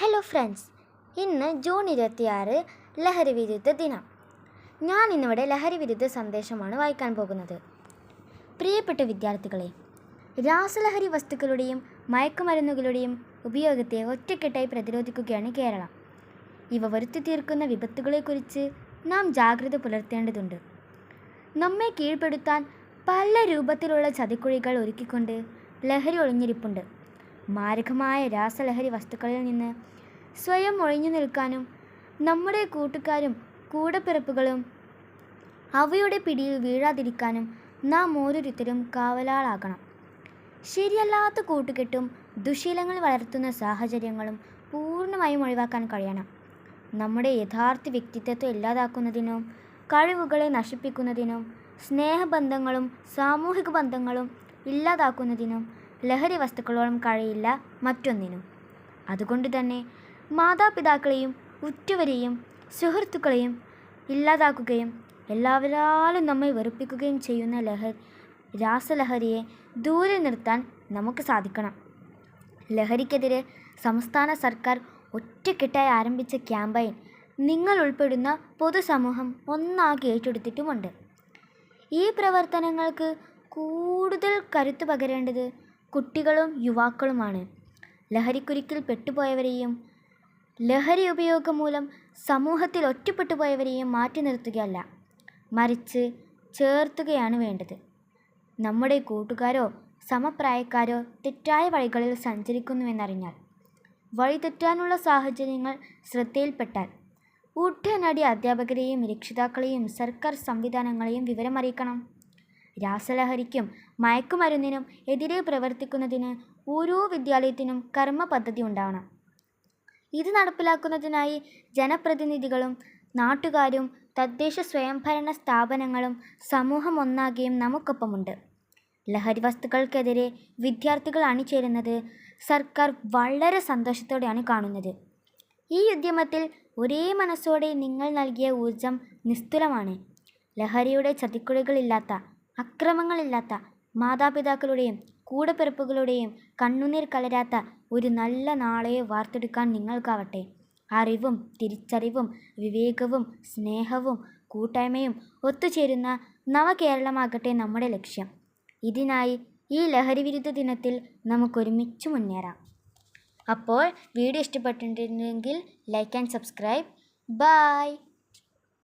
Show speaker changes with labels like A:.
A: Hello friends ഇന്ന് June ഇരുപത്തിയാറ് ലഹരി വിരുദ്ധ ദിനം. ഞാൻ ഇന്നിവിടെ ലഹരി വിരുദ്ധ സന്ദേശമാണ് വായിക്കാൻ പോകുന്നത്. പ്രിയപ്പെട്ട വിദ്യാർത്ഥികളെ രാസലഹരി വസ്തുക്കളുടെയും മയക്കുമരുന്നുകളുടെയും ഉപയോഗത്തെ ഒറ്റക്കെട്ടായി പ്രതിരോധിക്കുകയാണ് കേരളം. ഇവ വരുത്തി തീർക്കുന്ന വിപത്തുകളെക്കുറിച്ച് നാം ജാഗ്രത പുലർത്തേണ്ടതുണ്ട്. നമ്മെ കീഴ്പ്പെടുത്താൻ പല രൂപത്തിലുള്ള ചതിക്കുഴികൾ ഒരുക്കിക്കൊണ്ട് ലഹരി ഒളിഞ്ഞിരിപ്പുണ്ട്. മാരകമായ രാസലഹരി വസ്തുക്കളിൽ നിന്ന് സ്വയം ഒഴിഞ്ഞു നിൽക്കാനും നമ്മുടെ കൂട്ടുകാരും കൂടപ്പിറപ്പുകളും അവയുടെ പിടിയിൽ വീഴാതിരിക്കാനും നാം ഓരോരുത്തരും കാവലാളാകണം. ശരിയല്ലാത്ത കൂട്ടുകെട്ടും ദുശീലങ്ങൾ വളർത്തുന്ന സാഹചര്യങ്ങളും പൂർണമായും ഒഴിവാക്കാൻ കഴിയണം. നമ്മുടെ യഥാർത്ഥ വ്യക്തിത്വത്തെ ഇല്ലാതാക്കുന്നതിനും കഴിവുകളെ നശിപ്പിക്കുന്നതിനും സ്നേഹബന്ധങ്ങളും സാമൂഹിക ബന്ധങ്ങളും ഇല്ലാതാക്കുന്നതിനും ലഹരി വസ്തുക്കളോളം കഴിയില്ല മറ്റൊന്നിനും. അതുകൊണ്ട് തന്നെ മാതാപിതാക്കളെയും ഉറ്റവരെയും സുഹൃത്തുക്കളെയും ഇല്ലാതാക്കുകയും എല്ലാവരാലും നമ്മെ വെറുപ്പിക്കുകയും ചെയ്യുന്ന ലഹരി രാസലഹരിയെ ദൂരെ നിർത്താൻ നമുക്ക് സാധിക്കണം. ലഹരിക്കെതിരെ സംസ്ഥാന സർക്കാർ ഒറ്റക്കെട്ടായി ആരംഭിച്ച ക്യാമ്പയിൻ നിങ്ങൾ ഉൾപ്പെടുന്ന പൊതുസമൂഹം ഒന്നാകെ ഏറ്റെടുത്തിട്ടുമുണ്ട്. ഈ പ്രവർത്തനങ്ങൾക്ക് കൂടുതൽ കരുത്തു പകരേണ്ടത് കുട്ടികളും യുവാക്കളുമാണ്. ലഹരിക്കുരുക്കിൽ പെട്ടുപോയവരെയും ലഹരി ഉപയോഗം മൂലം സമൂഹത്തിൽ ഒറ്റപ്പെട്ടു പോയവരെയും മാറ്റി നിർത്തുകയല്ല മറിച്ച് ചേർത്തുകയാണ് വേണ്ടത്. നമ്മുടെ കൂട്ടുകാരോ സമപ്രായക്കാരോ തെറ്റായ വഴികളിൽ സഞ്ചരിക്കുന്നുവെന്നറിഞ്ഞാൽ വഴിതെറ്റാനുള്ള സാഹചര്യങ്ങൾ ശ്രദ്ധയിൽപ്പെട്ടാൽ ഉടനടി അധ്യാപകരെയും രക്ഷിതാക്കളെയും സർക്കാർ സംവിധാനങ്ങളെയും വിവരമറിയിക്കണം. രാസലഹരിക്കും മയക്കുമരുന്നിനും എതിരെ പ്രവർത്തിക്കുന്നതിന് ഓരോ വിദ്യാലയത്തിനും കർമ്മ പദ്ധതി ഉണ്ടാവണം. ഇത് നടപ്പിലാക്കുന്നതിനായി ജനപ്രതിനിധികളും നാട്ടുകാരും തദ്ദേശ സ്വയംഭരണ സ്ഥാപനങ്ങളും സമൂഹം ഒന്നാകെയും നമുക്കൊപ്പമുണ്ട്. ലഹരി വസ്തുക്കൾക്കെതിരെ വിദ്യാർത്ഥികൾ അണിചേരുന്നത് സർക്കാർ വളരെ സന്തോഷത്തോടെയാണ് കാണുന്നത്. ഈ ഉദ്യമത്തിൽ ഒരേ മനസ്സോടെ നിങ്ങൾ നൽകിയ ഊർജം നിസ്തുലമാണ്. ലഹരിയുടെ ചതിക്കുഴികളില്ലാത്ത അക്രമങ്ങളില്ലാത്ത മാതാപിതാക്കളുടെയും കൂടപ്പിറപ്പുകളുടെയും കണ്ണുനീർ കലരാത്ത ഒരു നല്ല നാളെയെ വാർത്തെടുക്കാൻ നിങ്ങൾക്കാവട്ടെ. അറിവും തിരിച്ചറിവും വിവേകവും സ്നേഹവും കൂട്ടായ്മയും ഒത്തുചേരുന്ന നവകേരളമാകട്ടെ നമ്മുടെ ലക്ഷ്യം. ഇതിനായി ഈ ലഹരി വിരുദ്ധ ദിനത്തിൽ നമുക്കൊരുമിച്ച് മുന്നേറാം. അപ്പോൾ വീഡിയോ ഇഷ്ടപ്പെട്ടിട്ടുണ്ടെങ്കിൽ ലൈക്ക് ആൻഡ് സബ്സ്ക്രൈബ്. ബായ്